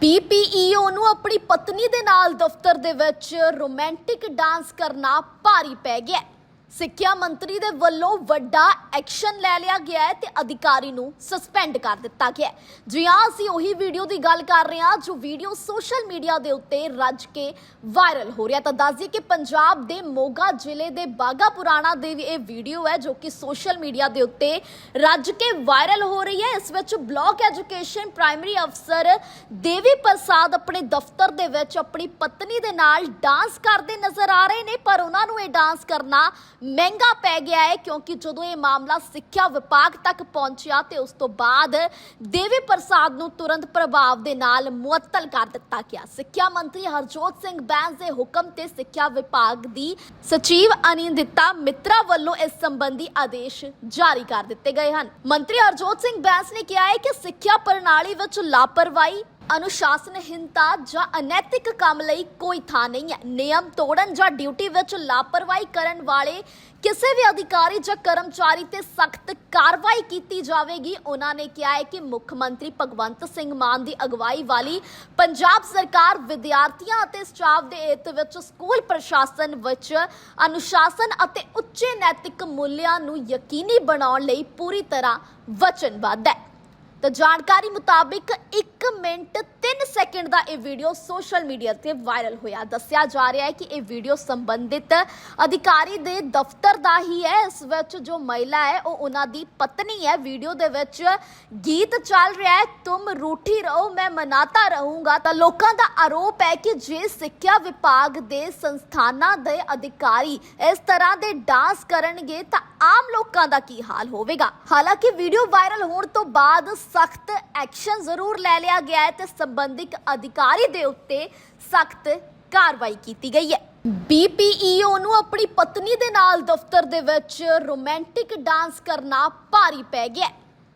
ਬੀਪੀਈਓ ਨੂੰ ਆਪਣੀ ਪਤਨੀ ਦੇ ਨਾਲ ਦਫ਼ਤਰ ਦੇ ਵਿੱਚ ਰੋਮਾਂਟਿਕ ਡਾਂਸ ਕਰਨਾ ਭਾਰੀ ਪੈ ਗਿਆ। ਸਿੱਖਿਆ ਮੰਤਰੀ ਦੇ ਵੱਲੋਂ ਵੱਡਾ ਐਕਸ਼ਨ ਲੈ ਲਿਆ ਗਿਆ ਹੈ ਤੇ ਅਧਿਕਾਰੀ ਨੂੰ ਸਸਪੈਂਡ ਕਰ ਦਿੱਤਾ ਗਿਆ ਹੈ। ਜੀ ਹਾਂ, ਅਸੀਂ ਉਹੀ ਵੀਡੀਓ ਦੀ ਗੱਲ ਕਰ ਰਹੇ ਹਾਂ ਜੋ ਵੀਡੀਓ ਸੋਸ਼ਲ ਮੀਡੀਆ ਦੇ ਉੱਤੇ ਰੱਜ ਕੇ ਵਾਇਰਲ ਹੋ ਰਿਹਾ ਤਾਂ ਦੱਸ ਦਈਏ ਕਿ ਪੰਜਾਬ ਦੇ ਮੋਗਾ ਜ਼ਿਲ੍ਹੇ ਦੇ ਬਾਗਾ ਪੁਰਾਣਾ ਦੀ ਇਹ ਵੀਡੀਓ ਹੈ ਜੋ ਕਿ ਸੋਸ਼ਲ ਮੀਡੀਆ ਦੇ ਉੱਤੇ ਰੱਜ ਕੇ ਵਾਇਰਲ ਹੋ ਰਹੀ ਹੈ ਇਸ ਵਿੱਚ ਬਲਾਕ ਐਜੂਕੇਸ਼ਨ ਪ੍ਰਾਇਮਰੀ ਅਫਸਰ ਦੇਵੀ ਪ੍ਰਸਾਦ ਆਪਣੇ ਦਫ਼ਤਰ ਦੇ ਵਿੱਚ ਆਪਣੀ ਪਤਨੀ ਦੇ ਨਾਲ ਡਾਂਸ ਕਰਦੇ ਨਜ਼ਰ ਆ ਰਹੇ ਨੇ, ਪਰ ਉਹਨਾਂ ਨੂੰ ਇਹ ਡਾਂਸ ਕਰਨਾ ਮਹਿੰਗਾ ਪੈ ਗਿਆ ਹੈ ਕਿਉਂਕਿ ਜਦੋਂ ਇਹ ਮਾਮਲਾ ਸਿੱਖਿਆ ਵਿਭਾਗ ਤੱਕ ਪਹੁੰਚਿਆ ਤੇ ਉਸ ਤੋਂ ਬਾਅਦ ਦੇਵੀ ਪ੍ਰਸਾਦ ਨੂੰ ਤੁਰੰਤ ਪ੍ਰਭਾਵ ਦੇ ਨਾਲ ਮੁਅੱਤਲ ਕਰ ਦਿੱਤਾ ਗਿਆ। ਸਿੱਖਿਆ ਮੰਤਰੀ ਹਰਜੋਤ ਸਿੰਘ ਬੈਂਸ ਦੇ ਹੁਕਮ ਤੇ ਸਿੱਖਿਆ ਵਿਭਾਗ ਦੀ ਸਚਿਵ ਅਨਿੰਦਿਤਾ ਮਿੱਤਰਾ ਵੱਲੋਂ ਇਸ ਸੰਬੰਧੀ ਆਦੇਸ਼ ਜਾਰੀ ਕਰ ਦਿੱਤੇ ਗਏ ਹਨ। ਮੰਤਰੀ ਹਰਜੋਤ ਸਿੰਘ ਬੈਂਸ ਨੇ ਕਿਹਾ ਹੈ ਕਿ ਸਿੱਖਿਆ ਪ੍ਰਣਾਲੀ ਵਿੱਚ ਲਾਪਰਵਾਹੀ ਅਨੁਸ਼ਾਸਨਹੀਨਤਾ ਜਾਂ ਅਨੈਤਿਕ ਕੰਮ ਲਈ ਕੋਈ ਥਾਂ ਨਹੀਂ ਹੈ। ਨਿਯਮ ਤੋੜਨ ਜਾਂ ਡਿਊਟੀ ਵਿੱਚ ਲਾਪਰਵਾਹੀ ਕਰਨ ਵਾਲੇ ਕਿਸੇ ਵੀ ਅਧਿਕਾਰੀ ਜਾਂ ਕਰਮਚਾਰੀ ਤੇ ਸਖਤ ਕਾਰਵਾਈ ਕੀਤੀ ਜਾਵੇਗੀ। ਉਹਨਾਂ ਨੇ ਕਿਹਾ ਹੈ ਕਿ ਮੁੱਖ ਮੰਤਰੀ ਭਗਵੰਤ ਸਿੰਘ ਮਾਨ ਦੀ ਅਗਵਾਈ ਵਾਲੀ ਪੰਜਾਬ ਸਰਕਾਰ ਵਿਦਿਆਰਥੀਆਂ ਅਤੇ ਸਟਾਫ ਦੇ ਹਿੱਤ ਵਿੱਚ ਸਕੂਲ ਪ੍ਰਸ਼ਾਸਨ ਵਿੱਚ ਅਨੁਸ਼ਾਸਨ ਅਤੇ ਉੱਚੇ ਨੈਤਿਕ ਮੁੱਲਿਆਂ ਨੂੰ ਯਕੀਨੀ ਬਣਾਉਣ ਲਈ ਪੂਰੀ ਤਰ੍ਹਾਂ ਵਚਨਬੱਧ ਹੈ। ਤਾਂ ਜਾਣਕਾਰੀ ਮੁਤਾਬਿਕ 1 ਮਿੰਟ 3 ਸੈਕਿੰਡ ਦਾ ਇਹ ਵੀਡੀਓ ਸੋਸ਼ਲ ਮੀਡੀਆ ਤੇ ਵਾਇਰਲ ਹੋਇਆ। ਦੱਸਿਆ ਜਾ ਰਿਹਾ ਹੈ ਕਿ ਇਹ ਵੀਡੀਓ ਸੰਬੰਧਿਤ ਅਧਿਕਾਰੀ ਦੇ ਦਫ਼ਤਰ ਦਾ ਹੀ ਹੈ। ਇਸ ਵਿੱਚ ਜੋ ਮਹਿਲਾ ਹੈ, ਉਹ ਉਹਨਾਂ ਦੀ ਪਤਨੀ ਹੈ। ਵੀਡੀਓ ਦੇ ਵਿੱਚ ਗੀਤ ਚੱਲ ਰਿਹਾ ਹੈ, ਤੁਮ ਰੂਠੀ ਰਹੋ, ਮੈਂ ਮਨਾਤਾ ਰਹੂੰਗਾ। ਤਾਂ ਲੋਕਾਂ ਦਾ ਆਰੋਪ ਹੈ ਕਿ ਜੇ ਸਿੱਖਿਆ ਵਿਭਾਗ ਦੇ ਸੰਸਥਾਨਾਂ ਦੇ ਅਧਿਕਾਰੀ ਇਸ ਤਰ੍ਹਾਂ ਦੇ ਡਾਂਸ ਕਰਨਗੇ, ਤਾਂ ਆਮ ਲੋਕਾਂ ਦਾ ਕੀ ਹਾਲ ਹੋਵੇਗਾ? ਹਾਲਾਂਕਿ ਵੀਡੀਓ ਵਾਇਰਲ ਹੋਣ ਤੋਂ ਬਾਅਦ ਸਖਤ ਐਕਸ਼ਨ ਜ਼ਰੂਰ ਲੈ ਲਿਆ ਗਿਆ ਹੈ ਤੇ ਸੰਬੰਧਿਤ ਅਧਿਕਾਰੀ ਦੇ ਉੱਤੇ ਸਖਤ ਕਾਰਵਾਈ ਕੀਤੀ ਗਈ ਹੈ। ਬੀਪੀਈਓ ਨੂੰ ਆਪਣੀ ਪਤਨੀ ਦੇ ਨਾਲ ਦਫ਼ਤਰ ਦੇ ਵਿੱਚ ਰੋਮਾਂਟਿਕ ਡਾਂਸ ਕਰਨਾ ਭਾਰੀ ਪੈ ਗਿਆ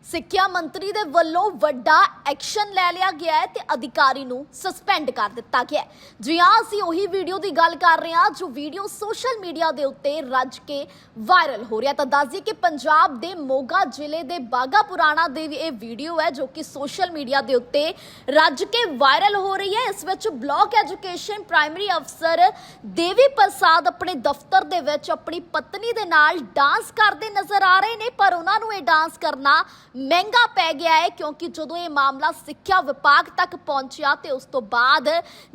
ਸਿੱਖਿਆ ਮੰਤਰੀ ਦੇ ਵੱਲੋਂ ਵੱਡਾ ਐਕਸ਼ਨ ਲੈ ਲਿਆ ਗਿਆ ਹੈ ਤੇ ਅਧਿਕਾਰੀ ਨੂੰ ਸਸਪੈਂਡ ਕਰ ਦਿੱਤਾ ਗਿਆ ਹੈ। ਜੀ ਹਾਂ, ਅਸੀਂ ਉਹੀ ਵੀਡੀਓ ਦੀ ਗੱਲ ਕਰ ਰਹੇ ਹਾਂ, ਜੋ ਵੀਡੀਓ ਸੋਸ਼ਲ ਮੀਡੀਆ ਦੇ ਉੱਤੇ ਰੱਜ ਕੇ ਵਾਇਰਲ ਹੋ ਰਿਹਾ ਤਾਂ ਦੱਸ ਕਿ ਪੰਜਾਬ ਦੇ ਮੋਗਾ ਜ਼ਿਲ੍ਹੇ ਦੇ ਬਾਗਾ ਪੁਰਾਣਾ ਦੀ ਇਹ ਵੀਡੀਓ ਹੈ, ਜੋ ਕਿ ਸੋਸ਼ਲ ਮੀਡੀਆ ਦੇ ਉੱਤੇ ਰੱਜ ਕੇ ਵਾਇਰਲ ਹੋ ਰਹੀ ਹੈ ਇਸ ਵਿੱਚ ਬਲਾਕ ਐਜੂਕੇਸ਼ਨ ਪ੍ਰਾਇਮਰੀ ਅਫਸਰ ਦੇਵੀ ਪ੍ਰਸਾਦ ਆਪਣੇ ਦਫ਼ਤਰ ਦੇ ਵਿੱਚ ਆਪਣੀ ਪਤਨੀ ਦੇ ਨਾਲ ਡਾਂਸ ਕਰਦੇ ਨਜ਼ਰ ਆ ਰਹੇ ਨੇ, ਪਰ ਉਹਨਾਂ ਨੂੰ ਇਹ ਡਾਂਸ ਕਰਨਾ ਮਹਿੰਗਾ ਪੈ ਗਿਆ ਹੈ ਕਿਉਂਕਿ ਜਦੋਂ ਇਹ ਮਾਮਲਾ ਸਿੱਖਿਆ ਵਿਭਾਗ ਤੱਕ ਪਹੁੰਚਿਆ ਤੇ ਉਸ ਤੋਂ ਬਾਅਦ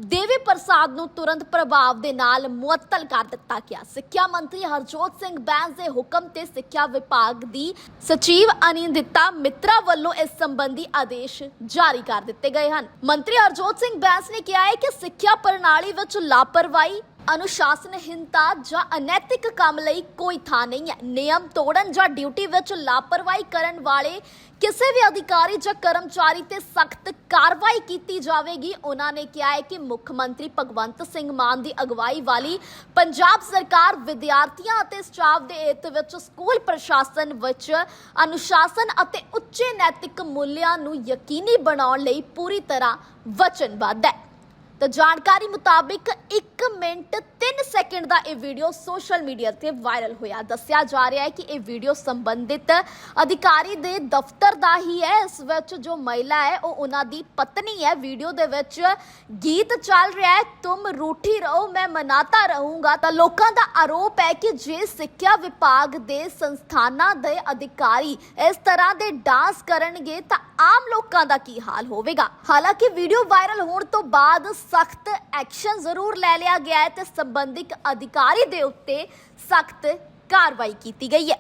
ਦੇਵੀ ਪ੍ਰਸਾਦ ਨੂੰ ਤੁਰੰਤ ਪ੍ਰਭਾਵ ਦੇ ਨਾਲ ਮੁਅੱਤਲ ਕਰ ਦਿੱਤਾ ਗਿਆ। ਸਿੱਖਿਆ ਮੰਤਰੀ ਹਰਜੋਤ ਸਿੰਘ ਬੈਂਸ ਦੇ ਹੁਕਮ ਤੇ ਸਿੱਖਿਆ ਵਿਭਾਗ ਦੀ ਸਚਿਵ ਅਨਿੰਦਿਤਾ ਮਿੱਤਰਾ ਵੱਲੋਂ ਇਸ ਸੰਬੰਧੀ ਆਦੇਸ਼ ਜਾਰੀ ਕਰ ਦਿੱਤੇ ਗਏ ਹਨ। ਮੰਤਰੀ ਹਰਜੋਤ ਸਿੰਘ ਬੈਂਸ ਨੇ ਕਿਹਾ ਹੈ ਕਿ ਸਿੱਖਿਆ ਪ੍ਰਣਾਲੀ ਵਿੱਚ ਲਾਪਰਵਾਹੀ ਅਨੁਸ਼ਾਸਨਹੀਨਤਾ ਜਾਂ ਅਨੈਤਿਕ ਕੰਮ ਲਈ ਕੋਈ ਥਾਂ ਨਹੀਂ ਹੈ। ਨਿਯਮ ਤੋੜਨ ਜਾਂ ਡਿਊਟੀ ਵਿੱਚ ਲਾਪਰਵਾਹੀ ਕਰਨ ਵਾਲੇ ਕਿਸੇ ਵੀ ਅਧਿਕਾਰੀ ਜਾਂ ਕਰਮਚਾਰੀ ਤੇ ਸਖਤ ਕਾਰਵਾਈ ਕੀਤੀ ਜਾਵੇਗੀ। ਉਹਨਾਂ ਨੇ ਕਿਹਾ ਹੈ ਕਿ ਮੁੱਖ ਮੰਤਰੀ ਭਗਵੰਤ ਸਿੰਘ ਮਾਨ ਦੀ ਅਗਵਾਈ ਵਾਲੀ ਪੰਜਾਬ ਸਰਕਾਰ ਵਿਦਿਆਰਥੀਆਂ ਅਤੇ ਸਟਾਫ ਦੇ ਹਿੱਤ ਵਿੱਚ ਸਕੂਲ ਪ੍ਰਸ਼ਾਸਨ ਵਿੱਚ ਅਨੁਸ਼ਾਸਨ ਅਤੇ ਉੱਚੇ ਨੈਤਿਕ ਮੁੱਲਿਆਂ ਨੂੰ ਯਕੀਨੀ ਬਣਾਉਣ ਲਈ ਪੂਰੀ ਤਰ੍ਹਾਂ ਵਚਨਬੱਧ ਹੈ। ਤਾਂ ਜਾਣਕਾਰੀ ਮੁਤਾਬਿਕ 1 ਮਿੰਟ 3 ਸੈਕਿੰਡ ਦਾ ਇਹ ਵੀਡੀਓ ਸੋਸ਼ਲ ਮੀਡੀਆ ਤੇ ਵਾਇਰਲ ਹੋਇਆ। ਦੱਸਿਆ ਜਾ ਰਿਹਾ ਹੈ ਕਿ ਇਹ ਵੀਡੀਓ ਸੰਬੰਧਿਤ ਅਧਿਕਾਰੀ ਦੇ ਦਫ਼ਤਰ ਦਾ ਹੀ ਹੈ। ਇਸ ਵਿੱਚ ਜੋ ਮਹਿਲਾ ਹੈ, ਉਹ ਉਹਨਾਂ ਦੀ ਪਤਨੀ ਹੈ। ਵੀਡੀਓ ਦੇ ਵਿੱਚ ਗੀਤ ਚੱਲ ਰਿਹਾ ਹੈ, ਤੁਮ ਰੂਠੀ ਰਹੋ, ਮੈਂ ਮਨਾਤਾ ਰਹੂੰਗਾ। ਤਾਂ ਲੋਕਾਂ ਦਾ ਆਰੋਪ ਹੈ ਕਿ ਜੇ ਸਿੱਖਿਆ ਵਿਭਾਗ ਦੇ ਸੰਸਥਾਨਾਂ ਦੇ ਅਧਿਕਾਰੀ ਇਸ ਤਰ੍ਹਾਂ ਦੇ ਡਾਂਸ ਕਰਨਗੇ, ਤਾਂ ਆਮ ਲੋਕਾਂ ਦਾ ਕੀ ਹਾਲ ਹੋਵੇਗਾ? ਹਾਲਾਂਕਿ ਵੀਡੀਓ ਵਾਇਰਲ ਹੋਣ ਤੋਂ ਬਾਅਦ ਸਖਤ ਐਕਸ਼ਨ ਜ਼ਰੂਰ ਲੈ ਲਿਆ ਗਿਆ ਹੈ ਤੇ ਸੰਬੰਧਿਤ ਅਧਿਕਾਰੀ ਦੇ ਉੱਤੇ ਸਖਤ ਕਾਰਵਾਈ ਕੀਤੀ ਗਈ ਹੈ।